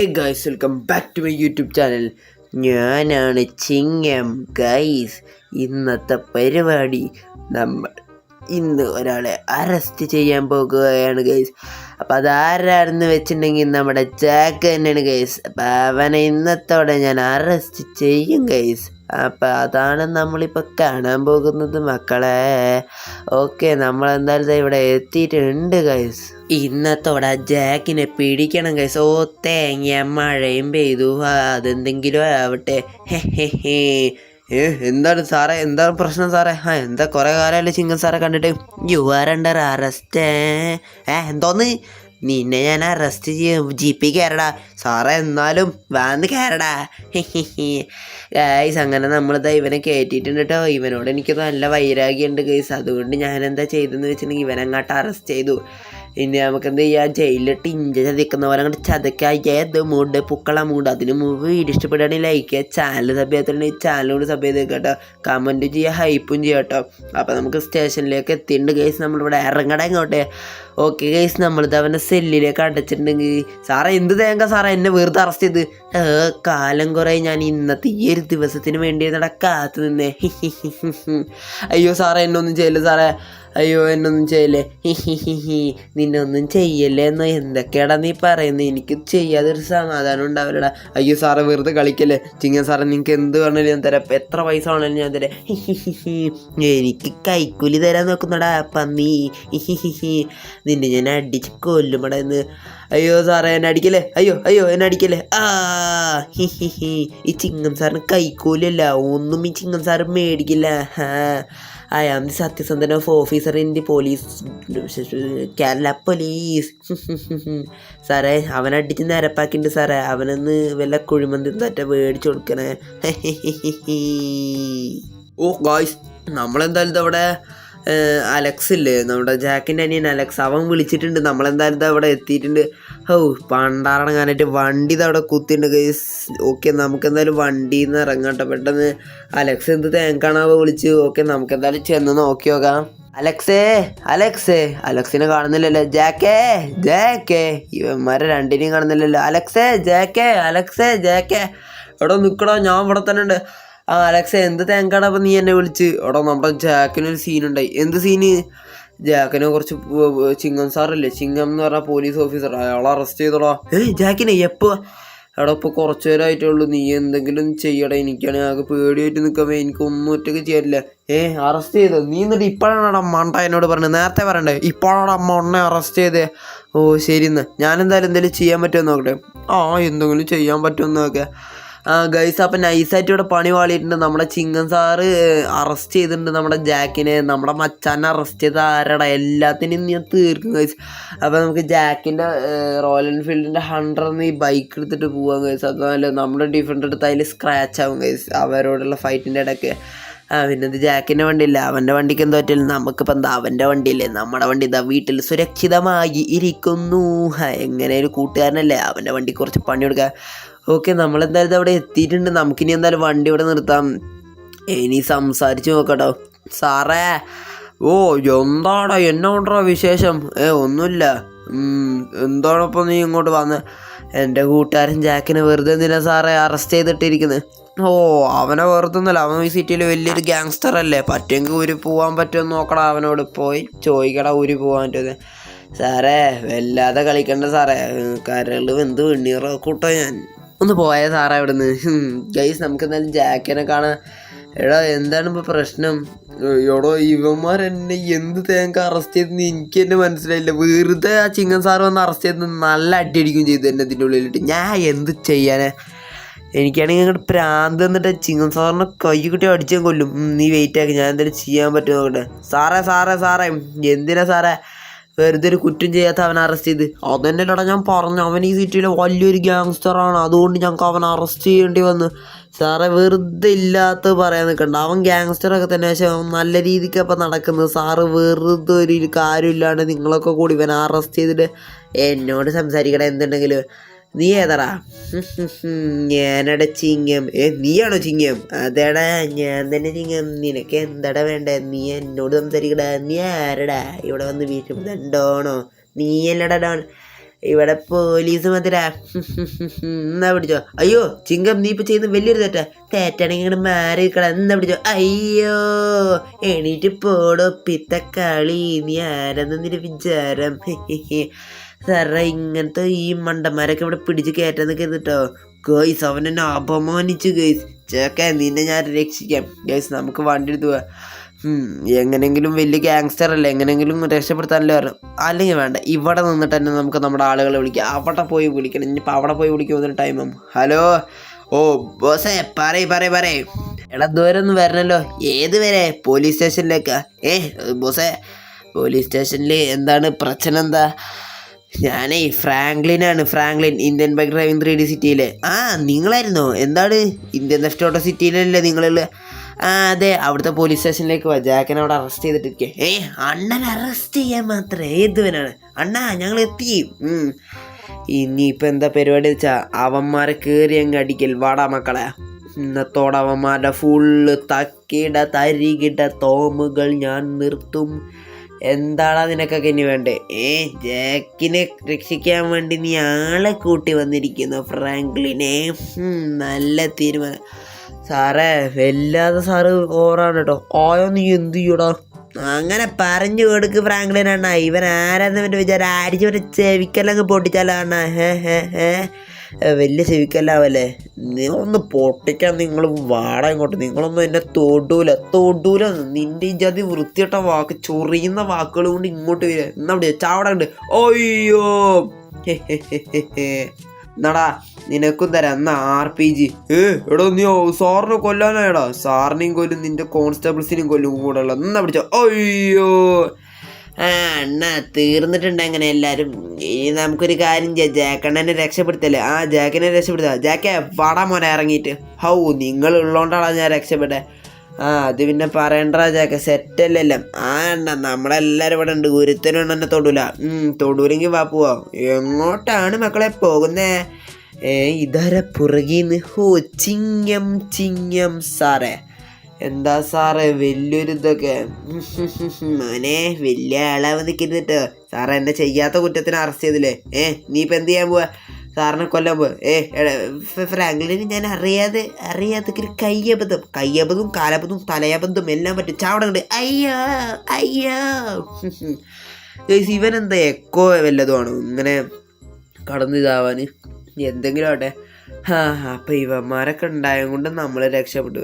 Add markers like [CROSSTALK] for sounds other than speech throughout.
Hey guys welcome back to my YouTube channel ഞാനാണ് Chingam. Guys ഇന്നത്തെ പരിപാടി നമ്മൾ ഇന്ന് ഒരാളെ അറസ്റ്റ് ചെയ്യാൻ പോകുകയാണ് ഗൈസ് അപ്പം അതാരായിരുന്നു വെച്ചിട്ടുണ്ടെങ്കിൽ നമ്മുടെ ജാക്ക് തന്നെയാണ് ഗൈസ് അപ്പം അവനെ ഇന്നത്തോടെ ഞാൻ അറസ്റ്റ് ചെയ്യും ഗൈസ് അപ്പം അതാണ് നമ്മളിപ്പോൾ കാണാൻ പോകുന്നത് മക്കളെ. ഓക്കെ നമ്മളെന്തായാലും ഇവിടെ എത്തിയിട്ടുണ്ട് ഗൈസ് ഇന്നത്തോടെ ജാക്കിനെ പിടിക്കണം കൈസ് ഓ തേങ്ങ മഴയും പെയ്തു. അതെന്തെങ്കിലും ആവട്ടെ. ഹെ ഹെ ഹേ. ഏ എന്താണ് സാറേ? എന്താണ് പ്രശ്നം സാറേ? ആ എന്താ കുറേ കാലമല്ലേ ചിങ്ങൻ സാറെ കണ്ടിട്ട്. യു ആർ അണ്ടർ അറസ്റ്റ് ഏ? എന്തോന്ന്? നിന്നെ ഞാൻ അറസ്റ്റ് ചെയ്യും. ജി പി കയറടാ സാറേ എന്നാലും വാന്ന് കയറടാ ഗൈസ് അങ്ങനെ നമ്മളിതാ ഇവനെ കയറ്റിയിട്ടുണ്ട് കേട്ടോ ഇവനോട് എനിക്ക് നല്ല വൈരാഗ്യമുണ്ട് ഗൈസ് അതുകൊണ്ട് ഞാൻ എന്താ ചെയ്തെന്ന് വെച്ചിട്ടുണ്ടെങ്കിൽ ഇവനെ അങ്ങോട്ട് അറസ്റ്റ് ചെയ്തു. ഇനി നമുക്ക് എന്ത് ചെയ്യാം? ജയിലിലിട്ട് ഇഞ്ച ചതിക്കുന്ന പോലെ അങ്ങോട്ട് ചതക്കുക ഏത് മൂഡ് പുക്കള മൂഡ് അതിന് മുമ്പ് വീഡിയോ ഇഷ്ടപ്പെടുകയാണെങ്കിൽ ലൈക്ക് ചെയ്യുക. ചാനൽ സബ് ചെയ്യാത്തുണ്ടെങ്കിൽ ചാനലോട് സബ് ചെയ്ത് കേട്ടോ. കമന്റ് ചെയ്യുക ഹൈപ്പും ചെയ്യുക കേട്ടോ. അപ്പോൾ നമുക്ക് സ്റ്റേഷനിലേക്ക് എത്തിയിട്ടുണ്ട് ഗൈസ് നമ്മളിവിടെ ഇറങ്ങട ഇങ്ങോട്ടെ. ഓക്കെ ഗൈസ് നമ്മളിത് അവന്റെ സെല്ലിലേക്ക് അടച്ചിട്ടുണ്ടെങ്കിൽ. സാറേ എന്ത് തേങ്ങ സാറേ? എന്നെ വെറുതെ അറസ്റ്റ് ചെയ്ത്. കാലം കുറേ ഞാൻ ഇന്നത്തെ ഈ ഒരു ദിവസത്തിന് വേണ്ടി നടക്കാത്ത കാത്തു നിന്നേ. അയ്യോ സാറേ എന്നൊന്നും ചെയ്യല്ലോ സാറേ? അയ്യോ എന്നൊന്നും ചെയ്യല്ലേ? ഹി നിന്നൊന്നും ചെയ്യല്ലേ എന്നോ? എന്തൊക്കെയാടാ നീ പറയുന്നത് എനിക്ക് ചെയ്യാതെ ഒരു സമാധാനം ഉണ്ടാവില്ലടാ. അയ്യോ സാറേ വെറുതെ കളിക്കല്ലേ? ചിങ്ങൻ സാറേ നിങ്ങൾക്ക് എന്ത് വേണമെങ്കിലും ഞാൻ തരാം. എത്ര പൈസ വേണമെങ്കിലും ഞാൻ തരാം. എനിക്ക് കൈക്കൂലി തരാൻ നോക്കുന്നടാ പന്നി നിന്നെ ഞാൻ അടിച്ച് കൊല്ലുമടാ എന്ന് അയ്യോ സാറേ എന്നെ അടിക്കല്ലേ? അയ്യോ അയ്യോ എന്നെ അടിക്കല്ലേ? ആ ഹി ഹി ഹി. ഈ ചിങ്ങം സാറിന് കൈക്കൂലല്ല ഒന്നും ഈ ചിങ്ങം സാറ് മേടിക്കില്ല. ഹാ. Am the സത്യസന്ധൻ of officer in the police Kerala police സാറേ അവനടിച്ച് നിരപ്പാക്കിണ്ട് സാറേ അവനൊന്ന് വല്ല കുഴിമന്തി തറ്റ മേടിച്ചു കൊടുക്കണേ. [LAUGHS] ഓ ഗായ്സ് നമ്മളെന്തായാലും ഇതവിടെ അലക്സ് ഇല്ലേ? നമ്മുടെ ജാക്കിന്റെ അനിയൻ അലക്സ്. അവൻ വിളിച്ചിട്ടുണ്ട്. നമ്മളെന്തായാലും അവിടെ എത്തിയിട്ടുണ്ട്. ഓ പണ്ടാറങ്ങാനായിട്ട് വണ്ടി അവിടെ കുത്തിയിട്ടുണ്ട്. ഗൈസ് ഓക്കെ നമുക്ക് എന്തായാലും വണ്ടിയിൽ നിന്ന് ഇറങ്ങട്ടെ പെട്ടെന്ന് അലക്സ് എന്ത് തേങ്ങാണാവോ വിളിച്ച്. ഓക്കെ നമുക്ക് എന്തായാലും ചെന്ന് നോക്കി നോക്കാം. അലക്സേ അലക്സേ. അലക്സിനെ കാണുന്നില്ലല്ലോ. ജാക്കേ ജാക്കേ. ഇവന്മാരെ രണ്ടിനെയും കാണുന്നില്ലല്ലോ. അലക്സേ ജാക്കേ അലക്സേ ജാക്കേ. എവിടെ നിൽക്കടോ ഞാൻ ഇവിടെ തന്നെ ഉണ്ട്. ആ എന്ത് തേങ്ങാടാ അപ്പം നീ എന്നെ വിളിച്ച്? എടാ നമ്മുടെ ജാക്കിനൊരു സീനുണ്ടായി എന്ത് സീന് ജാക്കിനെ കുറച്ച് ചിങ്ങം സാറല്ലേ? ചിങ്ങം എന്ന് പറഞ്ഞ പോലീസ് ഓഫീസർ അയാളെ അറസ്റ്റ് ചെയ്തോടാ. ഏ ജാക്കിനെ എപ്പോ? എടാ ഇപ്പോൾ കുറച്ച് നേരമായിട്ടുള്ളൂ നീ എന്തെങ്കിലും ചെയ്യടാ. എനിക്കാണെങ്കിൽ ആകെ പേടിയായിട്ട് നിൽക്കുമ്പോൾ എനിക്കൊന്നും ഒറ്റയ്ക്ക് ചെയ്യാനില്ല. ഏ അറസ്റ്റ് ചെയ്ത്? നീ എന്നിട്ട് ഇപ്പോഴാണ് മണ്ട എന്നോട് പറഞ്ഞത്? നേരത്തെ പറയണ്ടേ? ഇപ്പോഴാണ് അമ്മ ഉണ്ണെ അറസ്റ്റ് ചെയ്തേ? ഓ ശരി എന്നാ ഞാനെന്തായാലും എന്തെങ്കിലും ചെയ്യാൻ പറ്റുമെന്ന് നോക്കട്ടെ? ആ എന്തെങ്കിലും ചെയ്യാൻ പറ്റുമെന്ന് നോക്കെ. ഗൈസ് അപ്പം നൈസായിട്ട് ഇവിടെ പണി വാളിയിട്ടുണ്ട്. നമ്മുടെ ചിങ്ങൻ സാറ് അറസ്റ്റ് ചെയ്തിട്ടുണ്ട് നമ്മുടെ ജാക്കിനെ. നമ്മുടെ മച്ചാനെ അറസ്റ്റ് ചെയ്ത ആരടാ? എല്ലാത്തിനും ഞാൻ തീർക്കും ഗൈസ് അപ്പം നമുക്ക് ജാക്കിന്റെ റോയൽ എൻഫീൽഡിന്റെ ഹൺഡ്രഡ് ഈ ബൈക്ക് എടുത്തിട്ട് പോവാം ഗൈസ് അതല്ല നമ്മുടെ ഡിഫറെന്റ് എടുത്ത് അതിൽ സ്ക്രാച്ച് ആവും ഗൈസ് അവരോടുള്ള ഫൈറ്റിന്റെ ഇടയ്ക്ക്. പിന്നെ ഇത് ജാക്കിന്റെ വണ്ടിയില്ല. അവന്റെ വണ്ടിക്ക് എന്തോ പറ്റില്ല നമുക്കിപ്പോൾ എന്താ അവന്റെ വണ്ടിയില്ലേ? നമ്മുടെ വണ്ടി ഇതാ വീട്ടിൽ സുരക്ഷിതമായി ഇരിക്കുന്നു. എങ്ങനെയൊരു കൂട്ടുകാരനല്ലേ? അവന്റെ വണ്ടി കുറച്ച് പണി കൊടുക്കുക ഓക്കെ നമ്മളെന്തായാലും അവിടെ എത്തിയിട്ടുണ്ട്. നമുക്കിനി എന്തായാലും വണ്ടി ഇവിടെ നിർത്താം. ഇനി സംസാരിച്ച് നോക്കട്ടോ. സാറേ ഓ എന്താടാ എന്നെ കൊണ്ടാ വിശേഷം? ഏ ഒന്നുമില്ല. എന്താണിപ്പോൾ നീ ഇങ്ങോട്ട് വന്ന്? എന്റെ കൂട്ടുകാരൻ ജാക്കിനെ വെറുതെ എന്തിനാ സാറേ അറസ്റ്റ് ചെയ്തിട്ടിരിക്കുന്നത് ഓ അവനെ വെറുതൊന്നല്ല അവൻ ഈ സിറ്റിയിൽ വലിയൊരു ഗ്യാങ്സ്റ്റർ അല്ലേ? പറ്റുമെങ്കിൽ ഊരി പോകാൻ പറ്റുമെന്ന് നോക്കടാ അവനോട്. പോയി ചോദിക്കടാ ഊരി പോകാൻ പറ്റുന്നത് സാറേ വല്ലാതെ കളിക്കണ്ട സാറേ. കരൾ എന്ത് വെണ്ണീറോ കൂട്ടോ ഞാൻ. ഒന്ന് പോയ സാറേ നിന്ന് ഗൈസ് നമുക്ക് എന്തായാലും ജാക്കിനെ കാണാൻ. എടാ എന്താണ് ഇപ്പോൾ പ്രശ്നം? എടോ ഇവന്മാർ എന്നെ എന്ത് തേങ്ങ അറസ്റ്റ് ചെയ്തെന്ന് എനിക്ക് തന്നെ മനസ്സിലായില്ല. വെറുതെ ആ ചിങ്ങൻ സാർ വന്ന് അറസ്റ്റ് ചെയ്ത് നല്ല അടിയടിക്കും ചെയ്തു എന്നെ ഇതിന്റെ ഉള്ളിലിട്ട്. ഞാൻ എന്ത് ചെയ്യാനേ? എനിക്കാണെങ്കിൽ ഇങ്ങോട്ട് പ്രാന്ത് എന്നിട്ട് ചിങ്ങൻ സാറിനെ കൈ കുട്ടി അടിച്ചാൽ കൊല്ലും. നീ വെയിറ്റ് ആക്കി. ഞാൻ എന്തായാലും ചെയ്യാൻ പറ്റുമോ നോക്കട്ടെ സാറേ സാറേ സാറേ. എന്തിനാ സാറേ? വെറുതെ ഒരു കുറ്റം ചെയ്യാത്ത അവനെ അറസ്റ്റ് ചെയ്ത്. അതന്നെല്ലടാ ഞാൻ പറഞ്ഞു. അവൻ ഈ സിറ്റിയിലെ വലിയൊരു ഗ്യാങ്സ്റ്ററാണ് അതുകൊണ്ട് ഞങ്ങൾക്ക് അവനെ അറസ്റ്റ് ചെയ്യേണ്ടി വന്നു. സാറെ വെറുതെ ഇല്ലാത്ത പറയാൻ നിൽക്കണ്ട അവൻ ഗ്യാങ്സ്റ്ററൊക്കെ തന്നെ. പക്ഷെ അവൻ നല്ല രീതിക്ക് അപ്പം നടക്കുന്നത്. സാറ് വെറുതെ ഒരു കാര്യമില്ലാണ്ട് നിങ്ങളൊക്കെ കൂടി ഇവനെ അറസ്റ്റ് ചെയ്തിട്ട് എന്നോട് സംസാരിക്കണം എന്തുണ്ടെങ്കിലും. നീ ഏതാടാ ഞാനട ചിങ്ങം. ഏ നീയാണോ ചിങ്ങം? അതേടാ ഞാൻ തന്നെ ചിങ്ങം. നിനക്ക് എന്താടാ വേണ്ടേ? നീ എന്നോട് സംസാരിക്കടാ. നീ ആരടാ? ഇവിടെ വന്ന് വീട്ടിൽ ഉണ്ടോണോ നീ അല്ലടാ ഇവിടെ പോലീസ് മതിരാ. എന്നാ പിടിച്ചോ? അയ്യോ ചിങ്കം നീ ഇപ്പൊ ചെയ്യുന്ന വലിയൊരു തെറ്റാ. തെറ്റാണെങ്കിൽ ഇങ്ങനെ മാറി നിൽക്കടാ. എന്നാ പിടിച്ചോ? അയ്യോ എണീറ്റ് പോടോ പിത്തക്കാളി. നീ ആരെന്ന് നിന്റെ വിചാരം. സാറേ ഇങ്ങനത്തെ ഈ മണ്ടന്മാരൊക്കെ ഇവിടെ പിടിച്ച് കയറ്റാന്ന് കേട്ടോ ഗേയ്സ് അവൻ എന്നെ അപമാനിച്ചു ഗേയ്സ്. ചേക്ക നിന്നെ ഞാൻ രക്ഷിക്കാം. ഗേയ്സ് നമുക്ക് വണ്ടി എടുത്ത് പോവാം. എങ്ങനെങ്കിലും വലിയ ഗ്യാങ്സ്റ്റർ അല്ലേ എങ്ങനെങ്കിലും രക്ഷപ്പെടുത്താനല്ലേ പറഞ്ഞു. അല്ലെങ്കിൽ വേണ്ട ഇവിടെ നിന്നിട്ട് തന്നെ നമുക്ക് നമ്മുടെ ആളുകളെ വിളിക്കാം. അവിടെ പോയി വിളിക്കണം. ഇനിയിപ്പോൾ അവിടെ പോയി വിളിക്കുമ്പോൾ ടൈമും ഹലോ ഓ ബോസേ പറയ് പറയ് പറയ്. എടാ ദൂരം ഒന്ന് വരണല്ലോ. ഏത് വരെ? പോലീസ് സ്റ്റേഷനിലേക്കാ ഏ ബോസേ പോലീസ് സ്റ്റേഷനിൽ എന്താണ് പ്രശ്നം എന്താ? ഞാനേ ഫ്രാങ്ക്ലിനാണ്. Franklin Indian bike driving three D സിറ്റിയിലെ ആ നിങ്ങളായിരുന്നോ? എന്താണ് ഇന്ത്യൻ ലെഫ്റ്റ് ഓട്ടോ സിറ്റിയിലല്ലേ നിങ്ങളുള്ള? ആ അതെ അവിടുത്തെ പോലീസ് സ്റ്റേഷനിലേക്ക് വാ. ജാക്കനെ അവിടെ അറസ്റ്റ് ചെയ്തിട്ടിരിക്കെ. ഏ അണ്ണൻ അറസ്റ്റ് ചെയ്യാൻ മാത്രമേ ഏതുവനാണ്? അണ്ണാ ഞങ്ങൾ എത്തി. ഇനിയിപ്പോൾ എന്താ പരിപാടി വെച്ചാൽ അവന്മാരെ കയറി അങ്ങ് അടിക്കൽ. വാടാ മക്കളെ. ഇന്നത്തോടെ അവന്മാരുടെ ഫുള്ള് തക്കിട തരികിട തോമുകൾ ഞാൻ നിർത്തും. എന്താടാ നിനക്കൊക്കെ ഇനി വേണ്ടേ? ഏ ജാക്കിനെ രക്ഷിക്കാൻ വേണ്ടി നീ ആളെ കൂട്ടി വന്നിരിക്കുന്നു ഫ്രാങ്ക്ലിനെ. നല്ല തീരുമാനം. സാറേ വല്ലാതെ സാറ് ഓറാണ് കേട്ടോ. ഓയോ നീ എന്ത് ചെയ്യടാ? അങ്ങനെ പറഞ്ഞു കൊടുക്ക് ഫ്രാങ്ക്ലിൻ അണ്ണ. ഇവൻ ആരാന്ന് വിചാരം ആരിച്ച് ഇവന്റെ ചെവിക്കല്ലങ്ങ് പൊട്ടിച്ചാലോ അണ്ണ. ഹേ ഹേ ഹേ. വലിയ ചെവിക്കല്ലാവല്ലേ? ഒന്ന് പൊട്ടിക്കാൻ നിങ്ങൾ വാട ഇങ്ങോട്ട്. നിങ്ങളൊന്നും എന്നെ തൊടൂല തൊടൂല. നിന്റെ ഈ ജാതി വൃത്തിയിട്ട വാക്ക് ചൊറിയുന്ന വാക്കുകൾ കൊണ്ട് ഇങ്ങോട്ട് വരിക. എന്നാ ചാവടണ്ട്. ഹെ. എന്നാടാ നിനക്കും തരാം. എന്നാ ആർ പി ജി ഏ എടോ നീ സാറിനെ കൊല്ലാനായടാ. സാറിനെയും കൊല്ലും നിന്റെ കോൺസ്റ്റബിൾസിനെയും കൊല്ലും കൂടെ ഉള്ളത് എന്നാ പിടിച്ചോ അയ്യോ. ആ അണ്ണ തീർന്നിട്ടുണ്ട് അങ്ങനെ എല്ലാവരും ഇനി നമുക്കൊരു കാര്യം ചെയ്യാം. ജാക്കണ്ണനെ രക്ഷപ്പെടുത്തല്ലേ ആ ജാക്കിനെ രക്ഷപ്പെടുത്താ. ജാക്കെ വാടാ മോനെ ഇറങ്ങിയിട്ട് ഹൗ നിങ്ങൾ ഉള്ളതുകൊണ്ടാണോ ഞാൻ രക്ഷപ്പെട്ടെ? ആ അത് പിന്നെ പറയണ്ട ജാക്ക സെറ്റല്ലല്ലോ. ആ അണ്ണ നമ്മളെല്ലാവരും ഇവിടെ ഉണ്ട്. ഗുരുത്തനും എന്നെ തൊടൂല. തൊടൂലെങ്കിൽ വാ എങ്ങോട്ടാണ് മക്കളെ പോകുന്നേ? ഏ ഇതാരാ പുറകീന്ന്? ഹോ ചിങ്ങം ചിങ്ങം സാറേ. എന്താ സാറേ വലിയൊരു ഇതൊക്കെ മോനെ വലിയ ആളാവ് നിൽക്കുന്നിട്ട് സാറേ എന്നെ ചെയ്യാത്ത കുറ്റത്തിന് അറസ്റ്റ് ചെയ്തില്ലേ? ഏ നീ ഇപ്പം എന്ത് ചെയ്യാൻ പോവാ? സാറിനെ കൊല്ലാൻ പോവാ? ഏ ഫ്രാങ്ക്ലിന് ഞാൻ അറിയാതെ അറിയാതെ ഒരു കയ്യബദ്ധം കാലബദ്ധം തലയബദ്ധം എല്ലാം പറ്റും ചാവടങ്ങണ്ട് അയ്യോ അയ്യോ. ഇവൻ എന്താ എക്കോ വല്ലതുമാണ് ഇങ്ങനെ കടന്നു ഇതാവാൻ എന്തെങ്കിലും ആവട്ടെ. അപ്പം ഇവന്മാരൊക്കെ ഉണ്ടായത് കൊണ്ട് നമ്മൾ രക്ഷപ്പെട്ടു.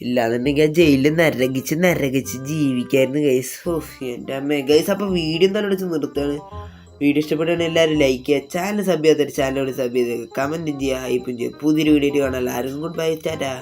ഇല്ലാന്നുണ്ടെങ്കിൽ ആ ജയിലിൽ നരകിച്ച് നരകിച്ച് ജീവിക്കായിരുന്നു ഗൈസ് ഓഫ് എന്റെ അമ്മ. ഗൈസ് അപ്പോൾ വീഡിയോ തന്നെ വിളിച്ച് നിർത്തുകയാണ് വീഡിയോ ഇഷ്ടപ്പെട്ടാണ് എല്ലാവരും ലൈക്ക് ചെയ്യുക. ചാനൽ സബ് ചെയ്യാത്ത ചാനലോട് സബ് ചെയ്ത് കമന്റും ചെയ്യുക ഹൈപ്പും ചെയ്യുക. പുതിയൊരു വീഡിയോ കാണാൻ എല്ലാവർക്കും ഗുഡ് ബൈ ടാറ്റാ